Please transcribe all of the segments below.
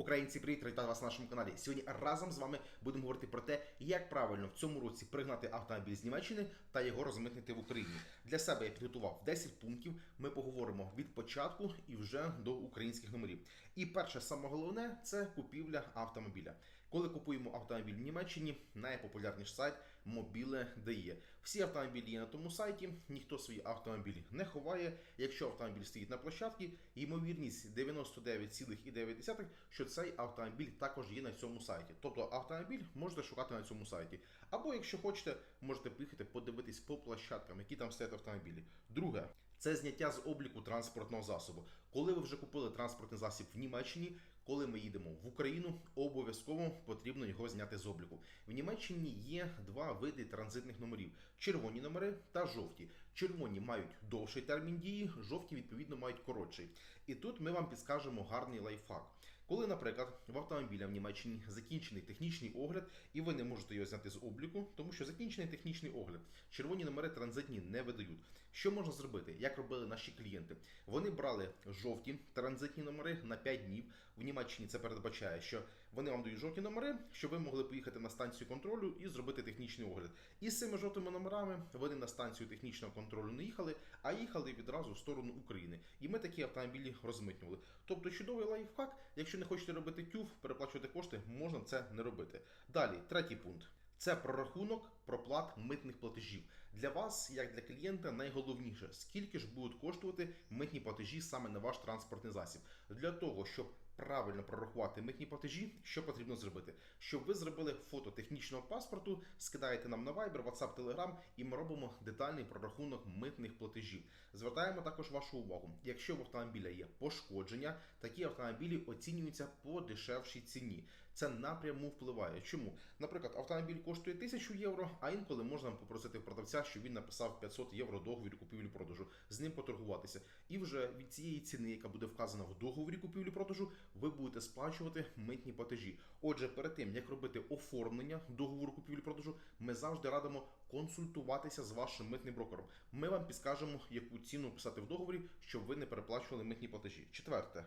Українці, привіт, вітаю вас на нашому каналі. Сьогодні разом з вами будемо говорити про те, як правильно в цьому році пригнати автомобіль з Німеччини та його розмитнити в Україні. Для себе я підготував 10 пунктів. Ми поговоримо від початку і вже до українських номерів. І перше, саме головне, це купівля автомобіля. Коли купуємо автомобіль в Німеччині, найпопулярніший сайт mobile.de. Всі автомобілі є на тому сайті, ніхто свої автомобілі не ховає. Якщо автомобіль стоїть на площадці, ймовірність 99,9%, що цей автомобіль також є на цьому сайті. Тобто автомобіль можете шукати на цьому сайті. Або якщо хочете, можете поїхати подивитись по площадкам, які там стоять автомобілі. Друге. Це зняття з обліку транспортного засобу. Коли ви вже купили транспортний засіб в Німеччині, коли ми їдемо в Україну, обов'язково потрібно його зняти з обліку. В Німеччині є два види транзитних номерів: червоні номери та жовті. Червоні мають довший термін дії, жовті відповідно мають коротший. І тут ми вам підскажемо гарний лайфхак. Коли, наприклад, в автомобіля в Німеччині закінчений технічний огляд, і ви не можете його зняти з обліку, тому що закінчений технічний огляд, червоні номери транзитні не видають. Що можна зробити? Як робили наші клієнти? Вони брали жовті транзитні номери на 5 днів. В Німеччині це передбачає, що вони вам дають жовті номери, щоб ви могли поїхати на станцію контролю і зробити технічний огляд. І з цими жовтими номерами вони на станцію технічного контролю не їхали, а їхали відразу в сторону України. І ми такі автомобілі розмитнювали. Тобто чудовий лайфхак, якщо не хочете робити тюф, переплачувати кошти, можна це не робити. Далі, третій пункт. Це прорахунок проплат митних платежів. Для вас, як для клієнта, найголовніше, скільки ж будуть коштувати митні платежі саме на ваш транспортний засіб. Для того, щоб правильно прорахувати митні платежі, що потрібно зробити? Щоб ви зробили фото технічного паспорту, скидаєте нам на Viber, WhatsApp, Telegram, і ми робимо детальний прорахунок митних платежів. Звертаємо також вашу увагу. Якщо в автомобіля є пошкодження, такі автомобілі оцінюються по дешевшій ціні. Це напряму впливає. Чому? Наприклад, автомобіль коштує 1000 євро, а інколи можна попросити продавця, щоб він написав 500 євро договір купівлі-продажу, з ним поторгуватися. І вже від цієї ціни, яка буде вказана в договорі купівлі-продажу, ви будете сплачувати митні платежі. Отже, перед тим як робити оформлення договору купівлі-продажу, ми завжди радимо консультуватися з вашим митним брокером. Ми вам підскажемо, яку ціну писати в договорі, щоб ви не переплачували митні платежі. Четверте.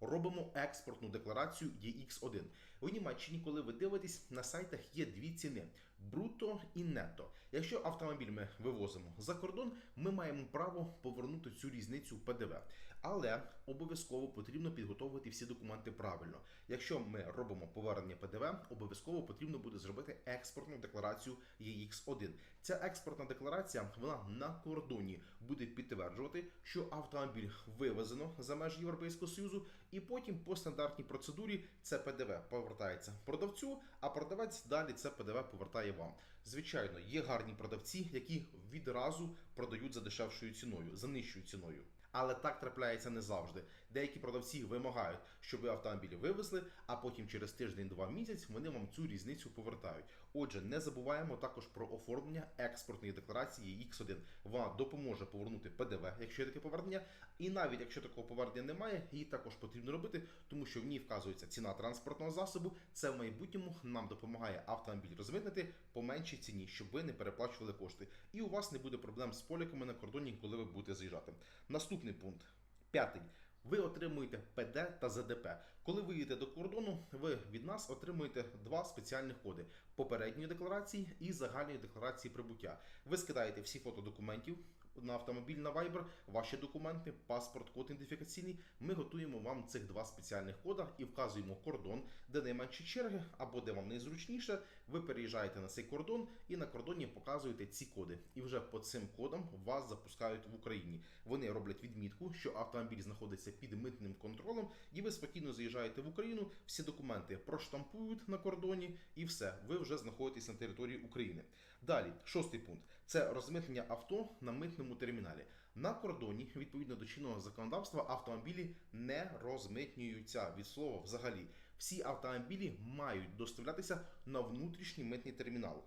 Робимо експортну декларацію EX1. У Німеччині, коли ви дивитесь, на сайтах є дві ціни: бруто і нетто. Якщо автомобіль ми вивозимо за кордон, ми маємо право повернути цю різницю ПДВ. Але обов'язково потрібно підготовити всі документи правильно. Якщо ми робимо повернення ПДВ, обов'язково потрібно буде зробити експортну декларацію EX1. Ця експортна декларація вона на кордоні буде підтверджувати, що автомобіль вивезено за межі Європейського Союзу. І потім по стандартній процедурі це ПДВ повертається продавцю, а продавець далі це ПДВ повертає вам. Звичайно, є гарні продавці, які відразу продають за дешевшою ціною, за нижчою ціною. Але так трапляється не завжди. Деякі продавці вимагають, щоб ви автомобілі вивезли, а потім через тиждень-два місяць вони вам цю різницю повертають. Отже, не забуваємо також про оформлення експортної декларації X1. Вона допоможе повернути ПДВ, якщо є таке повернення. І навіть якщо такого повернення немає, її також потрібно робити, тому що в ній вказується ціна транспортного засобу. Це в майбутньому нам допомагає автомобіль розмитнити по меншій ціні, щоб ви не переплачували кошти. І у вас не буде проблем з поліками на кордоні, коли ви будете заїжджати. Наступний пункт. П'ятий. Ви отримуєте ПД та ЗДП. Коли ви їдете до кордону, ви від нас отримуєте два спеціальних коди: попередньої декларації і загальної декларації прибуття. Ви скидаєте всі фото документів на автомобіль на Viber, ваші документи, паспорт, код ідентифікаційний. Ми готуємо вам цих два спеціальних кода і вказуємо кордон, де найменші черги, або де вам найзручніше. Ви переїжджаєте на цей кордон і на кордоні показуєте ці коди. І вже по цим кодам вас запускають в Україні. Вони роблять відмітку, що автомобіль знаходиться під митним контролем, і ви спокійно заїжджаєте в Україну. Всі документи проштампують на кордоні, і все, ви вже знаходитесь на території України. Далі, шостий пункт це розмитнення авто на митному терміналі. На кордоні, відповідно до чинного законодавства, автомобілі не розмитнюються від слова взагалі. Всі автомобілі мають доставлятися на внутрішній митний термінал.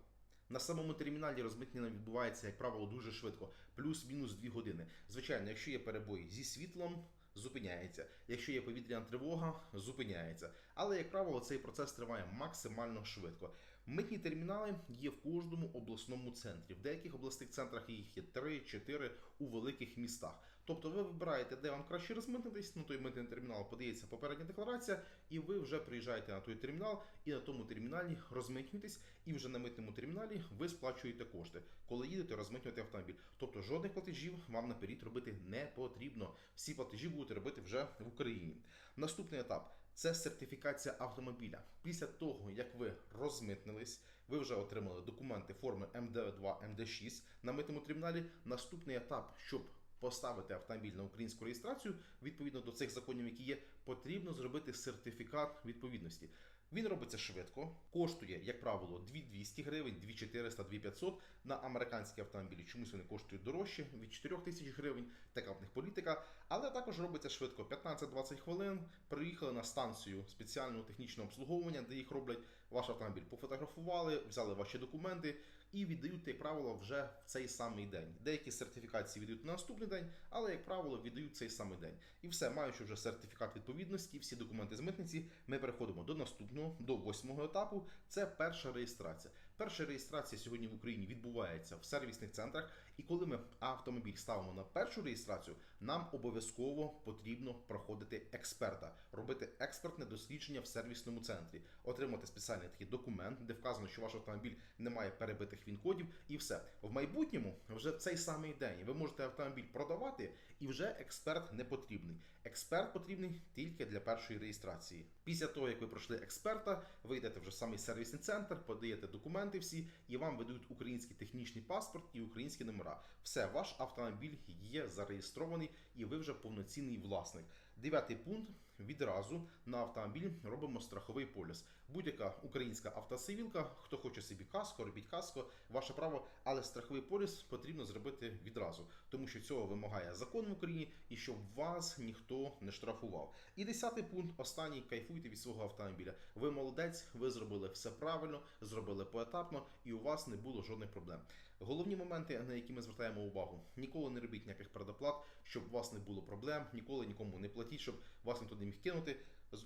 На самому терміналі розмитнення відбувається, як правило, дуже швидко, плюс-мінус 2 години. Звичайно, якщо є перебої зі світлом, зупиняється. Якщо є повітряна тривога, зупиняється. Але, як правило, цей процес триває максимально швидко. Митні термінали є в кожному обласному центрі. В деяких обласних центрах їх є 3-4 у великих містах. Тобто ви вибираєте, де вам краще розмитнитись, на той митний термінал подається попередня декларація, і ви вже приїжджаєте на той термінал, і на тому терміналі розмитнюєтесь, і вже на митному терміналі ви сплачуєте кошти, коли їдете розмитнювати автомобіль. Тобто жодних платежів вам наперед робити не потрібно. Всі платежі будете робити вже в Україні. Наступний етап це сертифікація автомобіля. Після того, як ви розмитнились, ви вже отримали документи форми МД2, МД6 на митному трибуналі. Наступний етап, щоб поставити автомобіль на українську реєстрацію відповідно до цих законів, які є, потрібно зробити сертифікат відповідності. Він робиться швидко, коштує, як правило, 2200 гривень, 2400, 2500 на американські автомобілі. Чомусь вони коштують дорожче від 4000 гривень. Така в них політика. Але також робиться швидко 15-20 хвилин. Приїхали на станцію спеціального технічного обслуговування, де їх роблять. Ваш автомобіль пофотографували, взяли ваші документи і віддають, як правило, вже в цей самий день. Деякі сертифікації віддають на наступний день, але, як правило, віддають цей самий день. І все, маючи вже сертифікат відповідності, всі документи з митниці, ми переходимо до наступного, до восьмого етапу. Це перша реєстрація. Перша реєстрація сьогодні в Україні відбувається в сервісних центрах. І коли ми автомобіль ставимо на першу реєстрацію, нам обов'язково потрібно проходити експерта, робити експертне дослідження в сервісному центрі, отримати спеціальний такий документ, де вказано, що ваш автомобіль не має перебитих він-кодів, і все в майбутньому вже в цей самий день ви можете автомобіль продавати, і вже експерт не потрібний. Експерт потрібний тільки для першої реєстрації. Після того, як ви пройшли експерта, ви йдете вже в самий сервісний центр, подаєте документи всі, і вам видають український технічний паспорт і українські номера. Все, ваш автомобіль є зареєстрований, і ви вже повноцінний власник. Дев'ятий пункт. Відразу на автомобіль робимо страховий поліс. Будь-яка українська автосивілка, хто хоче собі каско, робіть каско, ваше право, але страховий поліс потрібно зробити відразу, тому що цього вимагає закон в Україні і щоб вас ніхто не штрафував. І десятий пункт, останній кайфуйте від свого автомобіля. Ви молодець, ви зробили все правильно, зробили поетапно, і у вас не було жодних проблем. Головні моменти, на які ми звертаємо увагу: ніколи не робіть ніяких предоплат, щоб у вас не було проблем, ніколи нікому не платіть, щоб вас ніхто не міг кинути.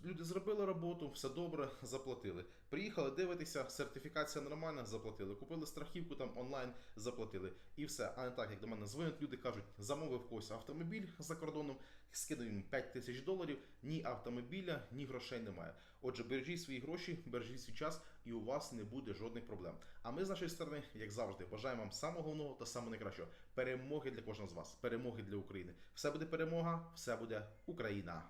Люди зробили роботу, все добре, заплатили. Приїхали, дивитися, сертифікація нормальна, заплатили. Купили страхівку там онлайн, заплатили. І все. А не так, як до мене дзвонять, люди кажуть, замовив когось автомобіль за кордоном, скидаю йому 5 тисяч доларів, ні автомобіля, ні грошей немає. Отже, бережіть свої гроші, бережіть свій час, і у вас не буде жодних проблем. А ми з нашої сторони, як завжди, бажаємо вам самого головного та самого найкращого перемоги для кожного з вас, перемоги для України. Все буде перемога, все буде Україна.